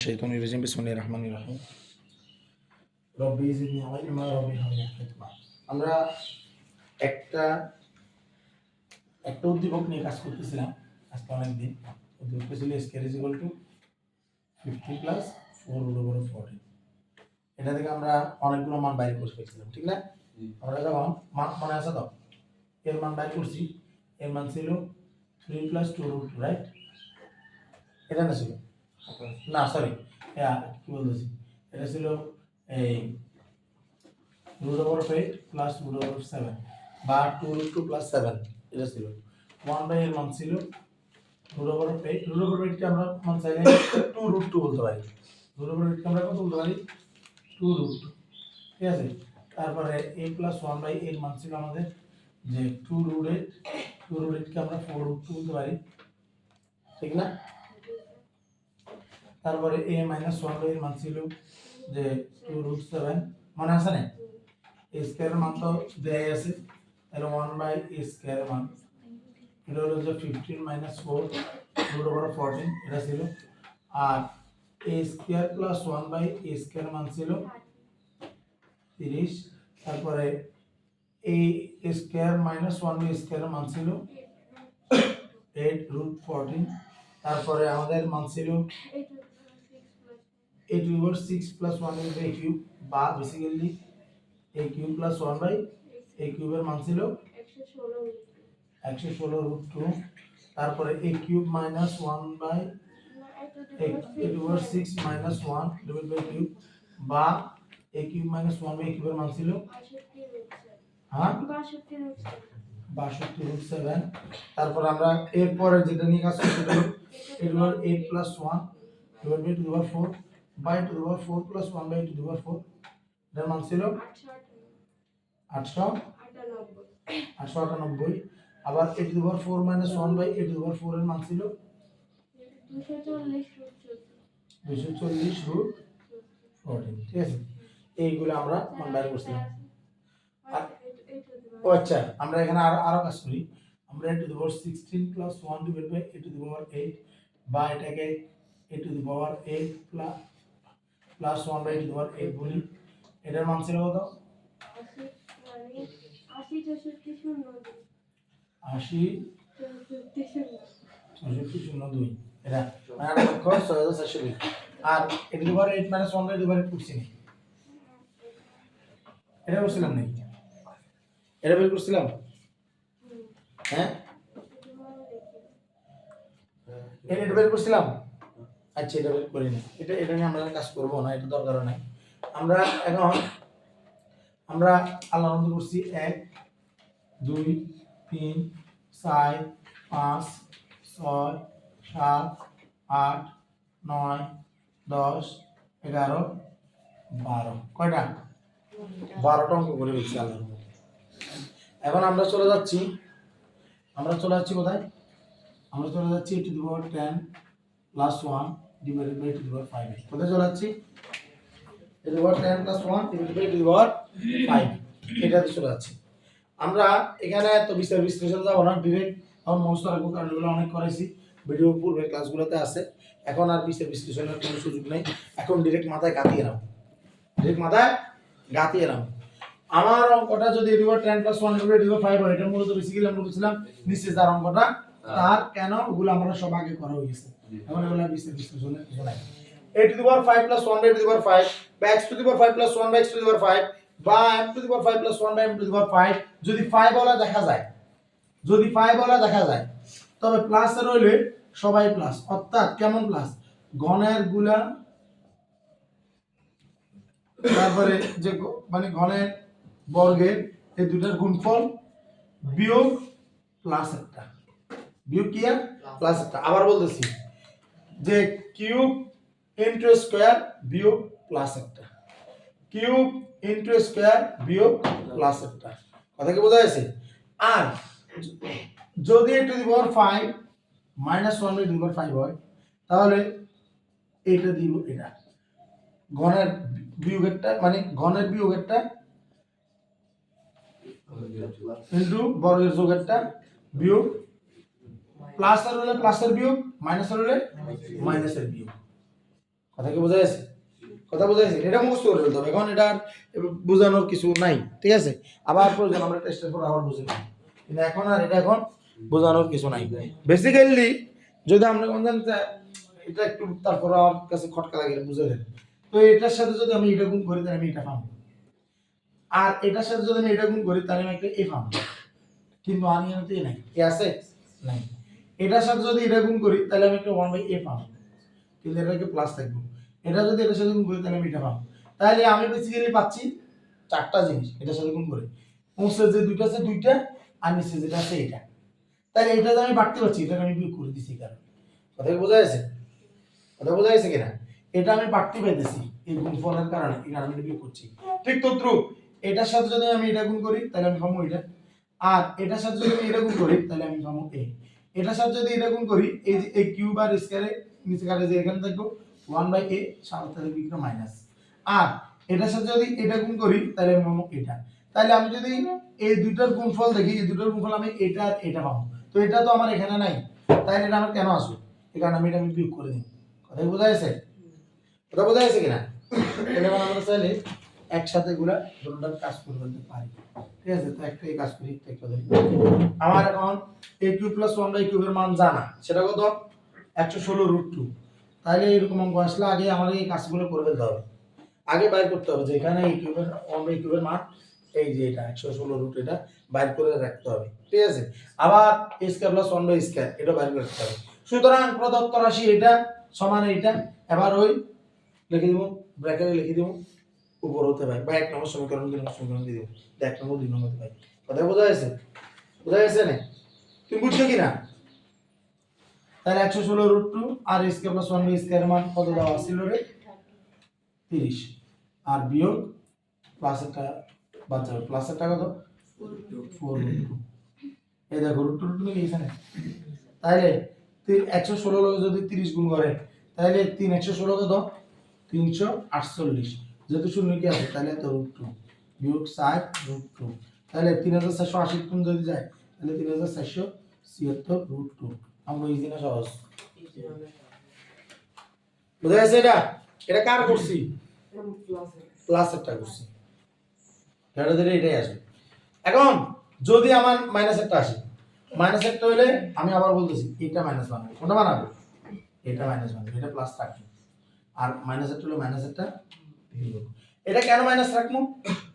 الشيطان الرجيم بسم الله الرحمن الرحيم রব্বি জিদনি ইলমা রব্বি হামনি হিকমা আমরা একটা একটা উদ্দীপক নিয়ে কাজ করতেছিলাম আজকে অনেক দিন উদ্দীপকটা ছিল square is equal to fifty plus four root over fourteen এটা থেকে আমরা অনেকগুলো মান বাইর করে ফেলছিলাম ঠিক না আমরা যখন মান মনে আছে তো এর মান বাইর করছি এর মান ছিল three plus two root two right এটা না ছিল না সরি কি বলতেছি? এটা ছিল এই root over eight plus root over seven বা two root two plus seven এটা ছিল। ওয়ান বাই এর মান ছিল। Root over eight root over এইটকে আমরা মান চাইলে টু রুট টু বলতে পারি। রুট ওভার এইটকে আমরা কত বলতে পারি? টু রুট টু ঠিক আছে? তারপরে এ প্লাস ওয়ান বাই এর মান ছিল আমাদের যে two root eight two root এইটকে আমরা ফোর রুট টু বলতে পারি। ঠিক না? তারপরে এ মাইনাস ওয়ানের মান ছিল যে টু রুট সেভেন মনে আছে না? এ স্কোয়ারের মান তো দেয় আছে। তাহলে ওয়ান বাই এ স্কোয়ারের মান। এটা হলো যে fifteen minus four root over fourteen এটা ছিল। আর a square plus one by a square মান ছিল তিরিশ। তারপরে a square minus one by স্কোয়ারের মান ছিল এইট রুট ফোরটিন তারপরে আমাদের মান ছিল a to the power 6 plus 1 is a cube বা basically a cube plus 1 by a cube এর মান ছিল 116 রুট 2 তারপরে a cube minus 1 by a to the power 6 minus 1 divided by cube বা a cube minus 1 by a cube এর মান ছিল হ্যাঁ 62 রুট 7 তারপর আমরা এর পরে যেটা নিয়ে কাজ করছি সেটা হলো a to the power 8 plus 1 divided by to the power 4 by to the power 4 plus 1 by to the power 4 এটার মান ছিল আটশো আটশো আটানব্বই। আবার a to the power four minus one by a to the power four এর মান ছিল। দুশো চল্লিশ রুট ফোরটিন ঠিক আছে? এইগুলো আমরা মান বাইর করছিলাম ও আচ্ছা আমরা এখানে আরও আরও কাজ করি। আমরা a to the power sixteen plus one divide by a to the power eight বা এটাকে a to the power eight plus plus one by two power eight বলি এটার মান ছিল কত? আশি চৌষট্টি শূন্য দুই। এটা ছয় হাজার আর a to the power eight one এটা করছিলাম এটা বের করছিলাম? হ্যাঁ? এটা এটা করছিলাম? আচ্ছা এটা করি না। এটা এটা নিয়ে আমরা কাজ করব না, এটা দরকার নাই। আমরা এখন, আমরা আল্লাহ রহমত করছি এক, দুই, তিন, চার, পাঁচ, ছয়, সাত, আট, নয়, দশ, এগারো, বারো। কয়টা? বারোটা অঙ্ক করে দিচ্ছি আল্লাহ। এখন আমরা চলে যাচ্ছি, আমরা চলে যাচ্ছি কোথায়? আমরা চলে যাচ্ছি two the power ten plus one divided by two the power five কোথায় চলে যাচ্ছি the power ten plus one divided by two the power five এটাতে চলে যাচ্ছি আমরা এখানে তো বিস্তার বিশ্লেষণ যাব না ডিরেক্ট এখন মস্ত রাখব কারণ এগুলো অনেক করেছি ভিডিও পূর্বের ক্লাসগুলোতে আছে। এখন আর বিস্তার বিশ্লেষণের কোনো সুযোগ নেই। এখন ডিরেক্ট মাথায় গাতিয়ে নাও। ডিরেক্ট মাথায় গাতিয়ে নাও। আমার অঙ্কটা যদি এটি টেন প্লাস ওয়ান এটি ফাইভ হয় এটা মূলত বেসিক্যালি আমরা বলছিলাম নিশ্চিত তার অঙ্কটা তার কেন ওগুলো আমরা সব আগে করা হয়ে গেছে। এখন এগুলো বিস্তার বিশ্লেষণের কিছু নাই a to the power 5 plus 1 by to the power 5 বা x to the power 5 plus 1 by x to the power 5 বা m to the power 5 plus 1 by m to the power 5 যদি 5 বলা দেখা যায় যদি 5 বলা দেখা যায় তবে প্লাস এর হইলে সবাই প্লাস অর্থাৎ কেমন প্লাস ঘনেরগুলা তারপরে যে মানে ঘনের বর্গের এই দুটার গুণফল বিয়োগ প্লাস একটা। বিয়োগ কি আর? প্লাস একটা। আবার বলতেছি যে কিউব ইন্টু স্কোয়ার বিয়োগ প্লাস একটা। কিউব ইন্টু স্কোয়ার বিয়োগ প্লাস একটা। কথা কি বোঝা যাচ্ছে? আর যদি two the power five minus one by two the power five হয় তাহলে এটা দিব এটা। ঘনের বিয়োগেরটা মানে ঘনের বিয়োগেরটা। ইন্টু বর্গের যোগেরটা বিয়োগ প্লাস আর হলে প্লাসের বিয়োগ, মাইনাস আর হলে মাইনাসের বিয়োগ। কথা কি বোঝা যাচ্ছে কথা বোঝা যাচ্ছে এটা মুখস্থ করে ফেলতে হবে। এখন এটা বোঝানোর কিছু নাই, ঠিক আছে? আবার প্রয়োজন, আমরা টেস্টের পর আবার বুঝে কিন্তু এখন আর এটা এখন বোঝানোর কিছু নাই। বেসিক্যালি যদি আমরা কোন এটা একটু তারপর আমার কাছে খটকা লাগে বুঝে নেন। তো এটার সাথে যদি আমি এটা গুণ করি, তাহলে আমি এটা পাবো। আর এটার সাথে যদি আমি এটা গুণ করি, তাহলে আমি একটা এ পাবো। কিন্তু এখানে এ নাই। এ আছে? নাই। এটার সাথে যদি এটা গুণ করি, তাহলে আমি একটা ওয়ান বাই এ পাবো। কিন্তু এটাকে প্লাস থাকব। এটা যদি এটার সাথে গুণ করি, তাহলে আমি এটা পাবো। তাহলে আমি বেসিক্যালি পাচ্ছি চারটা জিনিস এটার সাথে গুণ করে। উপরে যে দুইটা আছে, দুইটা, আর নিচে যেটা আছে, এটা। তাহলে এটা আমি বাড়তে পারছি, এটাকে আমি বিয়োগ করে দিছি কারণ কথা বোঝা যাচ্ছে কথা বোঝা যাচ্ছে কিনা? এটা আমি বাড়তে পাইতেছি এই গুণফলের কারণে, এই কারণে আমি বিয়োগ করছি। ঠিক তো ট্রু এটার সাথে যদি আমি এটা গুণ করি, তাহলে আমি পাবো এটা। আর এটার সাথে যদি আমি এটা গুণ করি, তাহলে আমি পাবো এ এটার সাথে যদি এটা করি, এই যে এই কিউব আর স্কয়ারে নিচে কাটে যে এখানে থাকব ওয়ান বাই এ সাথে থাকবে কি মাইনাস আর এটার সাথে যদি এটা গুণ করি, তাহলে আমি এটা। তাহলে আমি যদি এই দুইটার গুণফল দেখি, এই দুটোর গুণফল আমি এটা আর এটা পাবো। তো এটা তো আমার এখানে নাই। তাহলে এটা আমার কেন আসবে? এই কারণে আমি এটা আমি বিয়োগ করে দিই। কথা কি বোঝা যাচ্ছে কথা বোঝা যাচ্ছে কিনা? এটা আমরা চাইলে একসাথে এগুলা দুটোটার কাজ করে ফেলতে পারি। ঠিক আছে, তো একটাই কাজ করি একটা ধরি আমার এখন a cube plus one by কিউবের মান জানা। সেটা কত? একশো ষোলো রুট টু তাহলে এরকম অঙ্ক আসলে আগে আমার এই কাজগুলো করে ফেলতে হবে। আগে বাইর করতে হবে যে এখানে এই কিউবের ওয়ান বাই কিউবের মান, এই যে এটা, একশো ষোলো রুট এটা, বাইর করে রাখতে হবে। ঠিক আছে? আবার square plus one by square এটা বাইর করে রাখতে হবে। সুতরাং প্রদত্ত রাশি এটা, সমান এটা এবার ওই লিখে দিব ব্র্যাকেটে লিখে দিব। উপর হতে পারে বা এক নম্বর সমীকরণ, দুই নম্বর সমীকরণ দিয়ে দিব। এক নম্বর, দুই নম্বর পারে কথা বোঝা যাচ্ছে বোঝা যাচ্ছে না? তুমি বুঝছ কি না তাহলে একশো ষোলো root two R square plus one by square মান কত দেওয়া ছিল রে? তিরিশ। আর বিয়োগ প্লাসেরটা যাবে। প্লাসেরটা কত? ফোর রুট টু এই দেখো রুট টু রুট টু মিলে এখানে তাইলে একশো ষোলো যদি তিরিশ গুণ করে, তাহলে তিন, একশো ষোলো কত তিনশো আটচল্লিশ। যেহেতু শূন্য কি আছে, তাহলে তো রুট টু বিয়োগ ষাট রুট টু তাহলে তিন হাজার চারশো আশি যদি যায়, তাহলে তিন হাজার চারশো ছিয়াত্তর রুট টু আমরা এই দিনে সহজ? বোঝা গেছে এটা? এটা কার করছি? প্লাসেরটা করছি। এটা দিলে এটাই আসবে। এখন যদি আমার মাইনাসেরটা আসে মাইনাস মাইনাসেরটা হলে আমি আবার বলতেছি, এটা মাইনাস বানাবো। কোনটা বানাবো? এটা মাইনাস বানাবো, এটা প্লাস রাখব আর মাইনাসেরটা হলো মাইনাসেরটা। এটা কেন মাইনাস রাখব?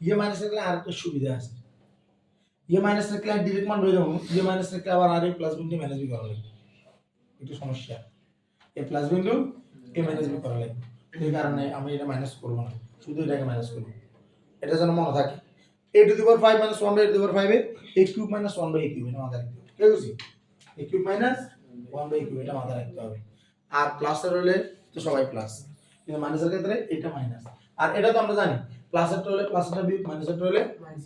ইয়ে মাইনাস রাখলে আর একটা সুবিধা আছে। ইয়ে মাইনাস রাখলে আর ডিরেক্ট মান যাব ইয়ে মাইনাস রাখলে আবার আর এই প্লাস বিন্দু মাইনাস বি করা লাগবে। একটু সমস্যা। এ প্লাস বিন্দু এ মাইনাস বি করা লাগবে। এই কারণে আমি এটা মাইনাস করব না। শুধু এটাকে মাইনাস করব। এটা যেন মনে থাকে। A to the five minus one by a to the power ফাইভে a cube minus one by a cube এটা মাথায় রাখতে হবে। ঠিক আছে? A cube minus one by cube এটা মাথায় রাখতে হবে। আর প্লাসের হলে তো সবাই প্লাস কিন্তু মাইনাসের ক্ষেত্রে এটা মাইনাস আর এটা তো আমরা জানি প্লাসেরটা হলে প্লাসেরটা বিয়োগ মাইনাসেরটা হলে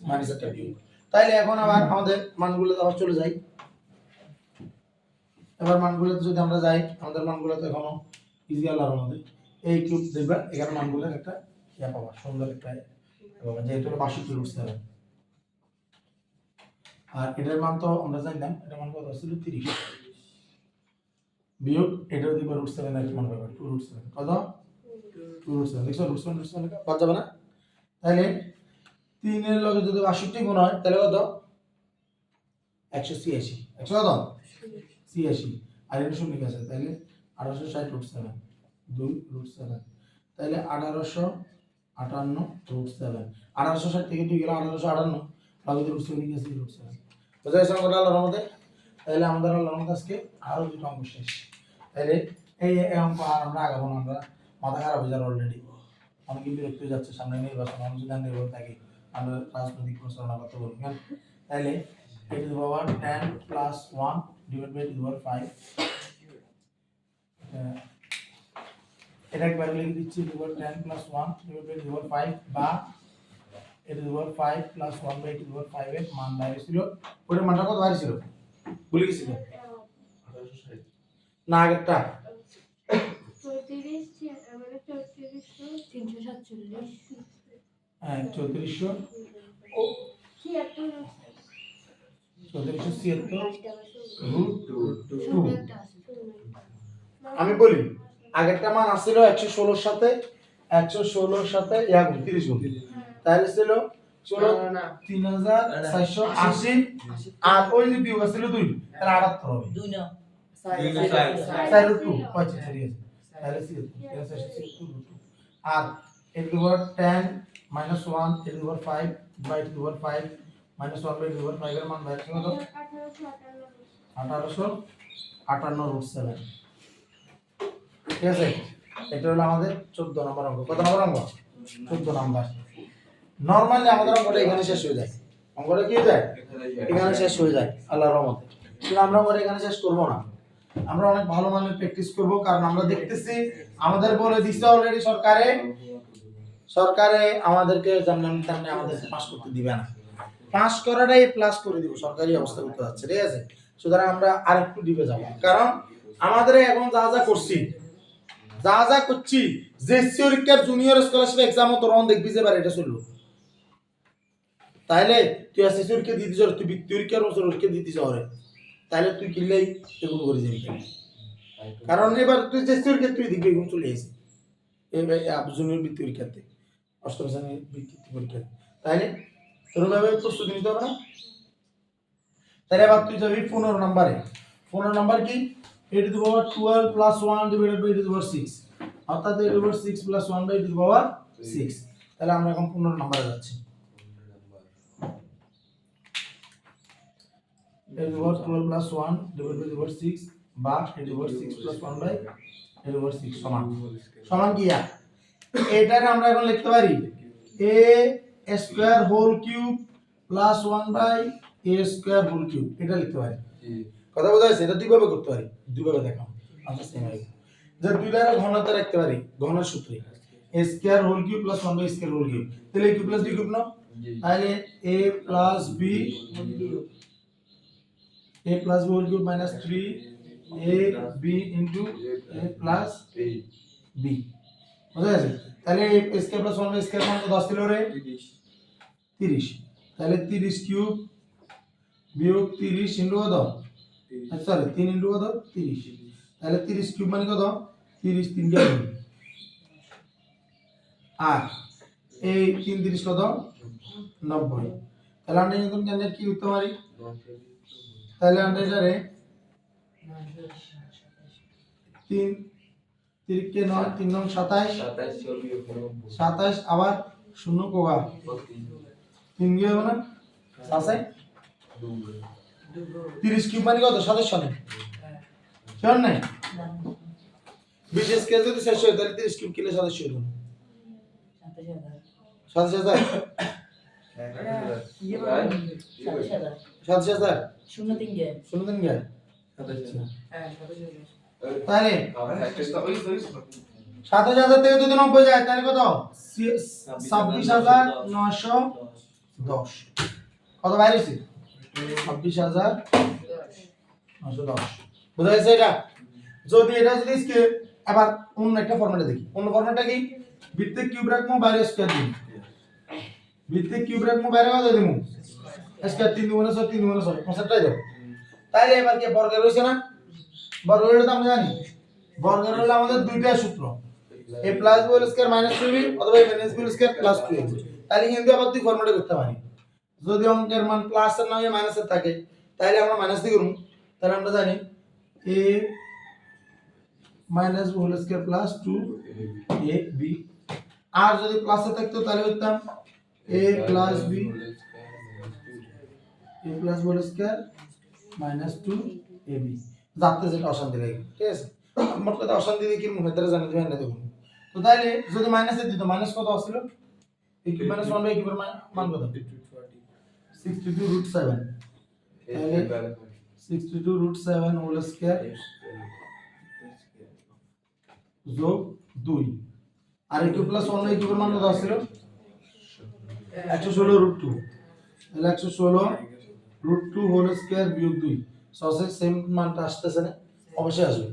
মাইনাসেরটা বিয়োগ। তাইলে এখন আবার আমাদের মানগুলো আবার চলে যাই। এবার মানগুলোতে যদি আমরা যাই আমাদের মানগুলো তো এখনও ইজি আলার আমাদের। এই কিউব দেখবে এখানে মানগুলোর একটা ইয়া পাবা সুন্দর একটা পাবা যেহেতু হলো বাষট্টি রুটস সেভেন আর এটার মান তো আমরা জানলাম এটার মান কত ছিল? তিরিশ। বিয়োগ এটার দিকে রুট সেভেন এর মান পাবে টু রুট সেভেন কত? বাদ যাবে না? তাহলে তিনের লগে যদি বাষট্টি গুণ হয়, তাহলে কত? একশো ছিয়াশি। একশো কত? ছিয়াশি। আর এটা শূন্য আছে? তাহলে আঠারোশো ষাট রুট সেভেন। দুই রুট সেভেন। তাহলে আঠারোশো আটান্ন রুট সেভেন। আঠারোশো ষাট থেকে দুই গেলে আঠারোশো আটান্ন। বাকি রুট সেভেন আছে রুট সেভেন। বোঝা গেছে আমাদের আল্লাহর মধ্যে তাহলে আমাদের আল্লাহর মধ্যে আজকে আরও দুটো অঙ্ক শেষ। তাহলে এই অঙ্ক আমরা আগাবো আমরা। মাথা খারাপ হয়ে যাবে অলরেডি অনেকে বিরক্ত হয়ে যাচ্ছে, সামনে নির্বাচন যদি নির্ভর থাকি, আমরা রাজনৈতিক প্রচারণা করতে বলব হ্যাঁ? তাহলে a to power ten plus one divide by two power five এটা একবার লিখে দিচ্ছি two power ten plus one divide by two power five বা a to power five plus one by two power five এর মান বাইরে ছিল ওটার মানটা কত বাইরে ছিল ভুলে গেছিল না, আগেরটা। তিনশো সাতচল্লিশ হ্যাঁ চৌত্রিশশো। চৌত্রিশশো ছিয়াত্তর। আমি বলি আগেরটা মান আসছিল একশো ষোলোর সাথে একশো ষোলোর সাথে গুণ তিরিশ গুণ। তাহলে ছিল ষোলো তিন হাজার চারশো আশি। আর ওই যে বিয়োগ আসছিল দুই তাহলে আটাত্তর হবে। দুই না। চার। টু ঠিক আছে তাহলে C S S C two two আর এর পাওয়ার 10 মাইনাস 1 এর power 5 by two power 5 minus 1 by two power 5 এর মান বাইরে কত আঠারোশো আটান্ন 1858 রুট 7 ঠিক আছে? এটা হলো আমাদের 14 নম্বর অঙ্ক। কত নম্বর অঙ্ক? 14 নম্বর। নরমালি আমাদের অঙ্কটা এখানে শেষ হয়ে যায়। অঙ্কটা কি হয়ে যায়? এখানে শেষ হয়ে যায় আল্লাহর রহমতে। কিন্তু আমরা ওটা এখানে শেষ করব না। আমরা অনেক ভালো মানের প্র্যাকটিস করব, কারণ আমরা দেখতেছি আমাদের বলে দিচ্ছে অলরেডি সরকারে। সরকারে আমাদেরকে জানলাম তেমনি আমাদেরকে পাস করতে দিবে না। পাস করাটাই প্লাস করে দিব, সরকারি অবস্থা করতে যাচ্ছে, ঠিক আছে? সুতরাং আমরা আরেকটু ডিপে যাব। কারণ আমাদের এখন যা যা করছি, যা যা করছি যে পরীক্ষার জুনিয়র স্কলারশিপ এক্সামও তোর দেখবি যে এটা চলল। তাইলে তুই এসএসসি পরীক্ষা দিতে যাও তুই বৃত্তি পরীক্ষার বছর পরীক্ষা দিতে যাও তাহলে তুই কিনলেই এগুলো করে যাবি কারণ এবার তুই যে পরীক্ষা তুই দিবি এগুলো চলে এসে এবার জুনিয়র বৃত্তি পরীক্ষাতে অষ্টম শ্রেণির বৃত্তি পরীক্ষা তাইলে তোর ভাবে প্রস্তুতি নিতে হবে না? তাহলে এবার তুই যাবি পনেরো নম্বরে। পনেরো নম্বর কি? A to power twelve plus one divided by two the power six অর্থাৎ a to power six plus one by two the power six তাহলে আমরা এখন পনেরো নম্বরে যাচ্ছি। A to the power 12 plus 1 divided by the power 6 বা a to the power 6 plus 1 by a to the power 6 সমান। সমান কি এটাকে আমরা এখন লিখতে পারি a square whole cube plus 1 by a square whole cube এটা লিখতে পারি। কথা বোঝা যাচ্ছে এটা দুইভাবে করতে পারি। দুইভাবে দেখাও। আমরা সেম আই যে দুইটার ঘনতা রাখতে পারি ঘনের সূত্রে। A square whole cube plus 1 by square whole cube তাহলে কিউব প্লাস বি কিউব না? তাহলে a plus b a plus b whole cube minus 3 a b into a plus b. বুঝা গেছে? তাহলে স্কয়ার প্লাস 1 স্কয়ার মান কত আসছিল রে? 30 তাহলে 30 কিউব বিয়োগ 30 ইনটু কত? সরি 3 ইনটু কত? 30 তাহলে 30 কিউব মানে কত? 30 3 কে আর এই 3 30 কত? 90 তাহলে আমরা এখন কেন কি করতে পারি? তাহলে আমরা এটারে তিন তিরিকে নয় তিন নং সাতাইশ সাতাইশ আবার শূন্য কোয়া তিন গিয়ে হবে না? আছে তিরিশ কিউব মানে কত? সাতাশ সনে। শোন নাই? বিশেষ কেস যদি শেষ হয় তাহলে তিরিশ কিউব কিলো সাতাশ হইল সাতাশ হাজার। সাতাশ হাজার। শূন্য তিন গে। শূন্য দিন গায়ে হ্যাঁ তাহলে সাতাশ হাজার থেকে যদি নব্বই যায় তাহলে কত? সি- ছাব্বিশ হাজার নশো দশ। কত বাইরেছে ছাব্বিশ হাজার নশো দশ। বোঝা গেছে এটা? যদি এটা যদি এবার অন্য একটা ফর্মেটে দেখি অন্য ফর্মেটটা কি? ভিত্তিক কিউব রাখব বাইরে স্কোয়ার দিন ভিত্তিক কিউব রাখব বাইরে কত দিব স্কোয়ার তিন দুগুণে ছয়, তিন দুগুণে ছয় কনসেপ্টটাই দাও তাইলে এবার কি বর্গের রয়েছে না? বর্গের তো আমরা জানি। বর্গের হলো আমাদের দুইটা সূত্র। A plus b whole square minus two b অথবা a minus b square plus two তাহলে কিন্তু আবার দুই ফর্মেটে করতে পারি। যদি অঙ্কের মান প্লাস এর নয় মাইনাসের থাকে তাহলে আমরা মাইনাস দিয়ে করব তাহলে আমরা জানি a minus whole square plus two a b আর যদি প্লাসে থাকতো, তাহলে করতাম a plus b a plus whole square minus two a b যাতে যেটা অশান্তি লাগে, ঠিক আছে? মোট কথা অশান্তি দিয়ে কি মনে তারা জানি দেবেন না দেখুন তো তাইলে যদি মাইনাসে দিত মাইনাস কত আসছিল? এই কি মাইনাস ওয়ান বাই কিউবের মান কত? Sixty two root seven sixty two root seven whole square যোগ দুই। আর কিউ প্লাস ওয়ান বাই কিউবের মান কত আসছিল? একশো ষোলো রুট টু তাহলে একশো ষোলো রুট টু হোল স্কয়ার বিয়োগ দুই। সসের সেম মানটা আসতেছে না? অবশ্যই আসবে।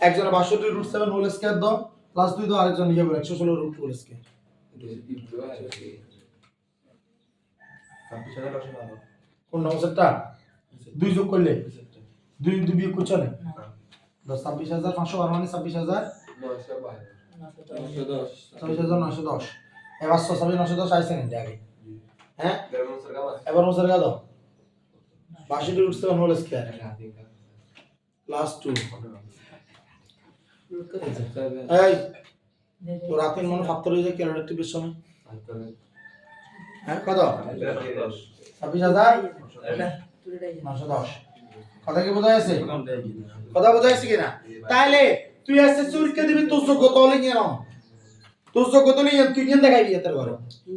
একজনের বাষট্টি রুট সেভেন হোল স্কয়ার দাও। প্লাস দুই দাও আরেকজন ইয়ে একশো ষোলো রুট টু হোল স্কয়ার কোন নম্বরটা দুই যোগ করলে? দুই দুই বিয়োগ করছ না? দশ ছাব্বিশ হাজার পাঁচশো বারো মানে ছাব্বিশ হাজার। নশো দশ হাজার নশো দশ। এবার ছাব্বিশ নশো দশ আইসেন আগে? হ্যাঁ? এবার মোসার গাদো বাষট্টি root seven whole square plus two মনে হয়ে যায় ক্যালোরি টিভির সময়। হ্যাঁ কত? ছাব্বিশ হাজার? নশো দশ। কথা কি বোঝা যাচ্ছে? কথা বোঝা যাচ্ছে কিনা? তাইলে, তুই এসে চুরকে দিবি, তোর যোগ্যতা হলে কেন তোর যোগ্যতা তুই কেন দেখাইবি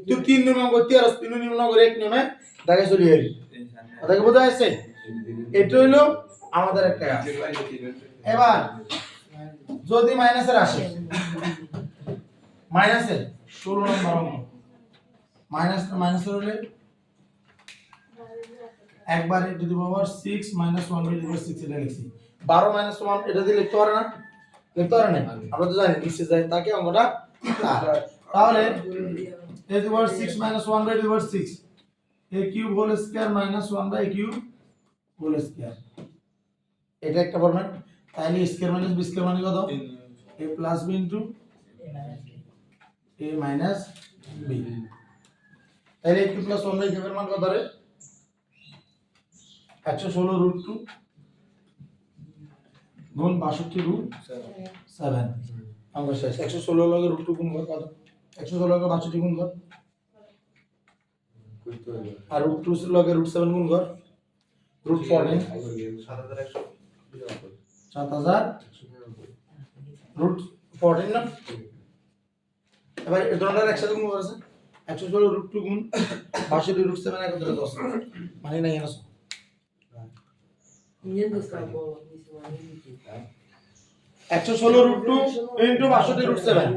তুই তিন নিয়ম করতে আর তিন নিয়ম করে এটা হইল আমাদের একটা। এবার, যদি মাইনাসের আসে মাইনাসের মাইনাস মাইনাসের হলে? একবার two the power six minus one by six এটা বারো মাইনাস ওয়ান এটা দিয়ে লিখতে পারে না? লিখতে পারে না আমরা তো জানি, নিচে যায় তাকে অঙ্কটা। তাহলে a to power six minus one by two power six a cube whole square minus one by cube whole square এটা একটা ফরম্যাট তাহলে স্কোয়ার মাইনাস বি স্কোয়ার মানে কত? A plus b into a minus b তাহলে একটু plus one by কিউবের মান কত রে? একশো ষোলো রুট টু গুণ বাষট্টি রুট সেভেন অঙ্ক শেষ একশো ষোলো লগে রুট টু গুণ কর কত একশো ষোলো লগে বাষট্টি গুণ কর আর রুট টু লগে রুট সেভেন গুণ কর রুট ফোরটিন সাত হাজার। রুট ফোরটিন না? এবার এই একসাথে গুণ করেছে। একশো ষোলো রুট টু গুণ। বাষট্টি রুট সেভেন একত্রে দশ। মানে নাই জানো একশো ষোলো রুট টু ইন্টু বাষট্টি রুট সেভেন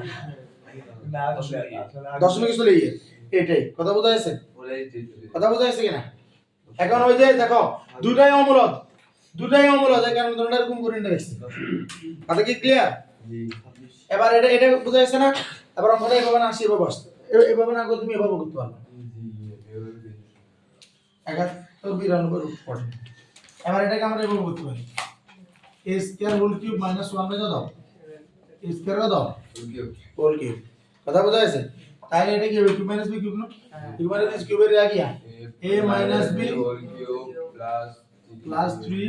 দশমিক চলে গিয়ে এটাই কথা বোঝা যাচ্ছে কথা বোঝা যাচ্ছে কিনা? এখন ওই যে দেখো, দুটাই অমূলদ। দুটাই অমূলদ। এই কারণে দুটার গুণ করে রাখছি কথা কি ক্লিয়ার এবার এটা এটা বোঝা যাচ্ছে না? এবার অঙ্কটা এভাবে না আসি, এভাবে আসছে এ- এভাবে না করে তুমি এভাবে করতে পারবে। একাত্তর, বিরানব্বই, রুট ফোরটিন এবার এটাকে আমরা এভাবে করতে পারি। A square whole cube minus one by কত এ স্কোয়ার কত হোল কিউব কথা বোঝা যাচ্ছে তাহলে এটা কি হবে? কিউব মাইনাস বি কিউব না? কিউব মাইনাস কিউবের আগে a minus b plus three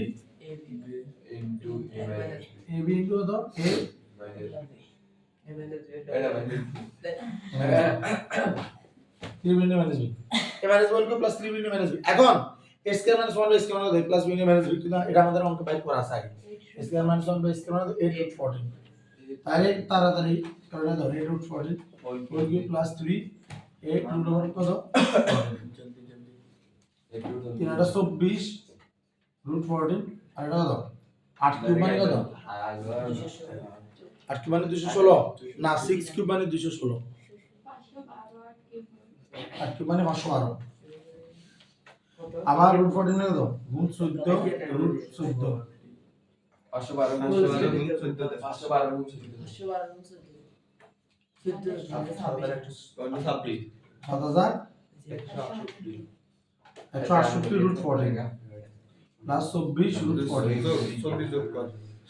a b into কত এ থ্রি বিন্দু minus b a minus one cube plus three বিন্দু মাইনাস বি এখন স্কোয়ার মাইনাস ওয়ান স্কোয়ার মানে প্লাস বিন্দু minus b এটা আমাদের অঙ্ক বাইর করা আছে square minus one by square মানে এইট রুট ফোরটিন তাহলে তাড়াতাড়ি করে ধরো eight root fourteen four cube plus three eight root over কত? তিন হাজার চব্বিশ রুট ফোরটিন আর এটা কত? আট কিউব মানে কত? আট কিউব মানে দুশো ষোলো। না সিক্স কিউব মানে দুশো ষোলো। আট কি কিউব মানে পাঁচশো বারো। আবার রুট ফোরটিন কত? গুণ চোদ্দ রুট চোদ্দ। পাঁচশো বারো পাঁচশো বারো সাত হাজার একশো আটষট্টি রুট ফোরটিন প্লাস চব্বিশ রুট ফোরটিন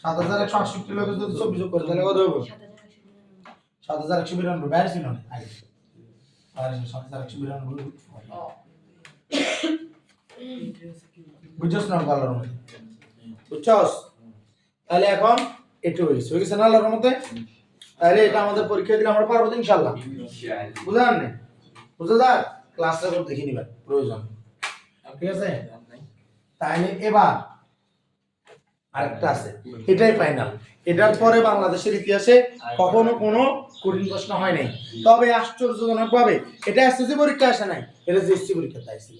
সাত হাজার একশো আটষট্টি লোক যদি চব্বিশ যোগ করে তাহলে কত হবে সাত হাজার একশো বিরানব্বই বাইরে ছিল না আগে সাত হাজার একশো বিরানব্বই রুট বুঝছস না মধ্যে বুঝছস? তাহলে এখন একটু হয়েছে হয়ে গেছে না আল্লাহর মধ্যে তাহলে এটা আমাদের পরীক্ষা দিলে আমরা পারব ইনশাল্লাহ বুঝলেন না বুঝতে যাক ক্লাস রেকর্ড দেখে নিবেন প্রয়োজন। ঠিক আছে? তাহলে এবার আরেকটা আছে এটাই ফাইনাল এটার পরে বাংলাদেশের ইতিহাসে কখনো কোনো কঠিন প্রশ্ন হয় নাই। তবে আশ্চর্যজনক ভাবে এটা এসএসসি পরীক্ষা আসে নাই এটা জেএসসি পরীক্ষাতে আসছিল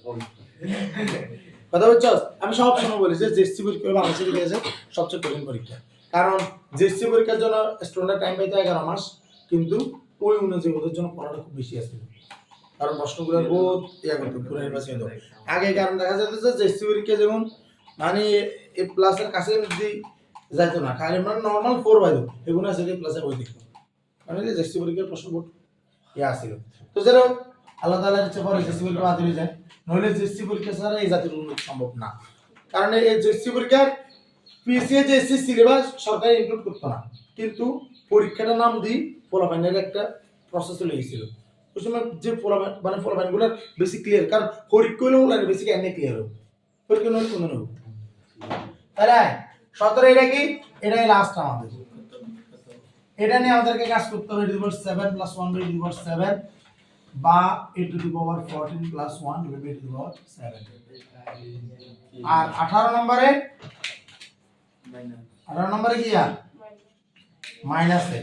কথা বলছো? আমি সব সময় বলি যে জেএসসি পরীক্ষা বাংলাদেশের ইতিহাসে সবচেয়ে কঠিন পরীক্ষা। কারণ জেএসসি পরীক্ষার জন্য স্টুডেন্টের টাইম পাইতে এগারো মাস কিন্তু ওই অনুযায়ী ওদের জন্য পড়াটা খুব বেশি আসছিল কারণ প্রশ্নগুলো বহুত ইয়া করতো পুরো নির্বাচন হতো আগে কারণ দেখা যেত যে জেএসসি পরীক্ষা যেমন মানে এ প্লাসের কাছে যদি যাইতো না খালি মানে নর্মাল ফোর পাইতো এগুলো আছে এ প্লাসের বই দেখতো। মানে জেএসসি পরীক্ষার প্রশ্ন বোর্ড ইয়া আসছিল তো যেন আল্লাহ তালার ইচ্ছে পরে জেএসসি পরীক্ষা বাতিল হয়ে যায় নইলে জেএসসি পরীক্ষা ছাড়া এই জাতির উন্নতি সম্ভব না। কারণ এই জেএসসি পরীক্ষার পিসিএস এসসি সিলেবাস সরকার ইনক্লুড করতো না। কিন্তু পরীক্ষাটার নাম দিই ফলাফাইনের একটা প্রসেস চলে গেছিল। ওই সময় যে ফলাফাইন মানে ফলাফাইনগুলোর বেশি ক্লিয়ার কারণ পরীক্ষা হলেও লাগে বেশি এমনি ক্লিয়ার হোক পরীক্ষা হলে কোনো হোক তাহলে সতেরো এটা কি? এটাই লাস্ট আমাদের। এটা নিয়ে আমাদেরকে কাজ করতে হবে ডিভার সেভেন প্লাস ওয়ান ডিভার সেভেন বা a to the power fourteen plus one divide by to the power seven আর আঠারো নম্বরে? আঠারো নম্বরে কি আর? Minus a.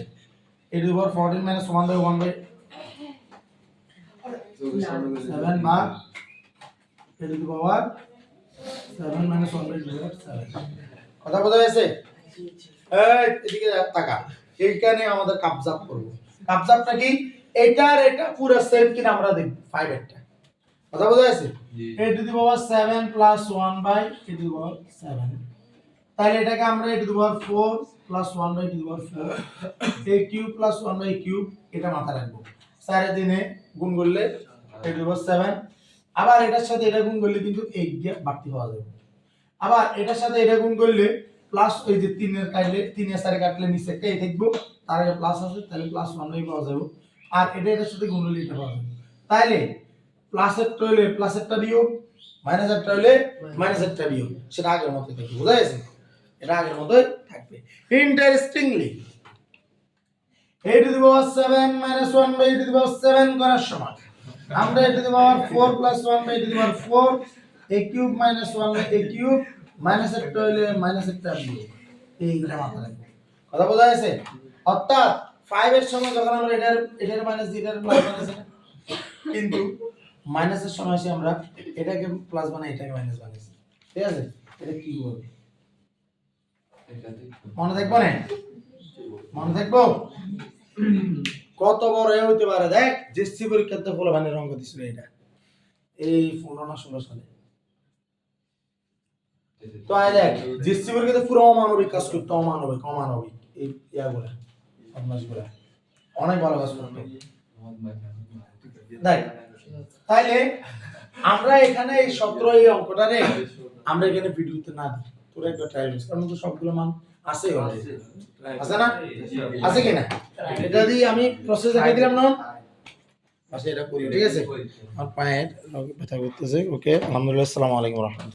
A to the power fourteen minus one by one by seven বা a to the power seven minus one by to the power seven কথা বোঝা গেছে? এদিকে তাকা। এইখানে আমাদের কাবজাব করব। কাবজাবটা কি? এটার এটা পুরো সেম কিনা আমরা দেখব ফাইভ একটা কথা বোঝা গেছে? A to the power seven plus one by a to the power seven তাহলে এটাকে আমরা a to the power four plus one by to the power four a cube plus one by cube এটা মাথায় রাখব। চারে দিনে গুণ করলে এ টু দি পাওয়ার সেভেন আবার এটার সাথে এটা গুণ করলে কিন্তু এইট দিয়ে বাড়তি পাওয়া যাবে। আবার এটার সাথে এটা গুণ করলে প্লাস ওই যে তিনের কাটলে তিনের সারে কাটলে নিচে একটা এই থাকব তার আগে প্লাস আছে তাহলে প্লাস ওয়ান বাই পাওয়া যাবে। আর এটা এটার সাথে গুণ পাওয়া যাবে তাহলে প্লাসেরটা হলে প্লাসেরটা বিয়োগ মাইনাসেরটা হলে মাইনাসেরটা বিয়োগ সেটা আগের মতোই থাকবে, বোঝা গেছে? এটা আগের মতোই থাকবে। Interestingly a to the power seven minus one by to the power seven করার সময় আমরা a to the power four plus one by to the power four a cube minus one by a cube minus একটা হইলে minus একটা বিয়োগ এইটা মাথায় রাখব। কথা বোঝা গেছে? অর্থাৎ ফাইভ এর সময় যখন আমরা এটার এটার মাইনাস এটার প্লাস মাইনাস কিন্তু মাইনাসের সময় এসে আমরা এটাকে প্লাস বানাই, এটাকে মাইনাস বানাইছি ঠিক আছে? এটা কি হবে মনে থাকব না? মনে থাকব? কত বড় হইতে পারে? দেখ জেসি পরীক্ষাতে ফলাফানের অঙ্ক দিছিল এটা। এই পনেরো ষোলো সালে। তো আয় দেখ জেসি পরীক্ষাতে পুরো অমানবিক কাজ করতো, অমানবিক অমানবিক, এই ইয়াগুলা। অনেক ভালো কাজ করতো দেখ তাইলে আমরা এখানে এই সতেরো এই অঙ্কটারে আমরা এখানে ভিডিওতে না দিই। তোরা একবার ট্রাই করিস কারণ তো সবগুলো মান আছে। আছে না? আছে কিনা এটা দিয়ে আমি প্রসেস দেখাই দিলাম না আচ্ছা এটা করি ঠিক আছে? আমার পায়ের ব্যথা করতেছে ওকে আলহামদুলিল্লাহ আসসালামু আলাইকুম রহমতুল্লাহ।